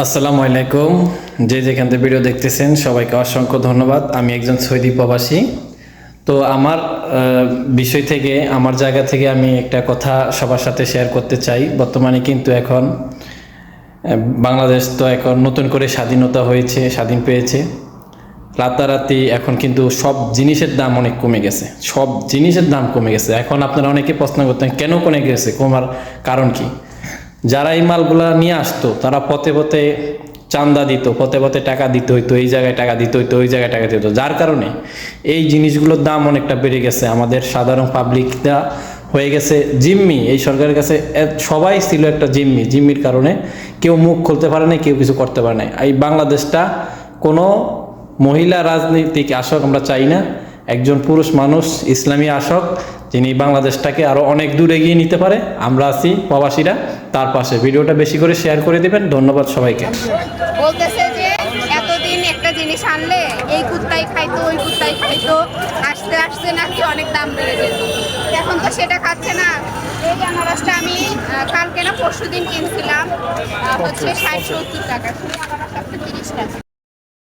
আসসালামু আলাইকুম। যে যেখান থেকে ভিডিও দেখতেছেন, সবাইকে অসংখ্য ধন্যবাদ। আমি একজন সৌদি প্রবাসী। তো আমার বিষয় থেকে, আমার জায়গা থেকে আমি একটা কথা সবার সাথে শেয়ার করতে চাই। বর্তমানে কিন্তু এখন বাংলাদেশ তো এখন নতুন করে স্বাধীনতা হয়েছে, স্বাধীন পেয়েছে। রাতারাতি এখন কিন্তু সব জিনিসের দাম অনেক কমে গেছে। সব জিনিসের দাম কমে গেছে। এখন আপনারা অনেকে প্রশ্ন করতেন, কেন কমে গেছে? কমার কারণ কি? যারা এই মালগুলা নিয়ে আসতো, তারা পথে পথে চান্দা দিত, পথে পথে টাকা দিতে হইতো, এই জায়গায় টাকা দিতে হইতো, ওই জায়গায় টাকা দিতে যার কারণে এই জিনিসগুলোর দাম অনেকটা বেড়ে গেছে। আমাদের সাধারণ পাবলিকটা হয়ে গেছে জিম্মি। এই সরকারের কাছে সবাই ছিল একটা জিম্মি। জিম্মির কারণে কেউ মুখ খুলতে পারে না কেউ কিছু করতে পারে না এই বাংলাদেশটা কোনো মহিলা রাজনীতিক আসক আমরা চাই না। একজন পুরুষ মানুষ, ইসলামী আসক যিনি বাংলাদেশটাকে আরও অনেক দূর এগিয়ে নিতে পারে। আমরা আছি প্রবাসীরা, তার পাশে ভিডিওটা বেশি করে শেয়ার করে দিবেন। ধন্যবাদ সবাইকে। বলতেছে যে, এতদিন একটা জিনিস আনলে, এই কুত্তাই খাইতো, ওই কুত্তাই খাইতো, আসতে আসতে নাকি অনেক দাম বেড়ে যেত। এখন তো সেটা খাচ্ছে না। আমি কালকে না পরশু দিন কিনছিলাম হচ্ছে ষাট সত্তর টাকা। আনারসটা তিরিশ টাকা।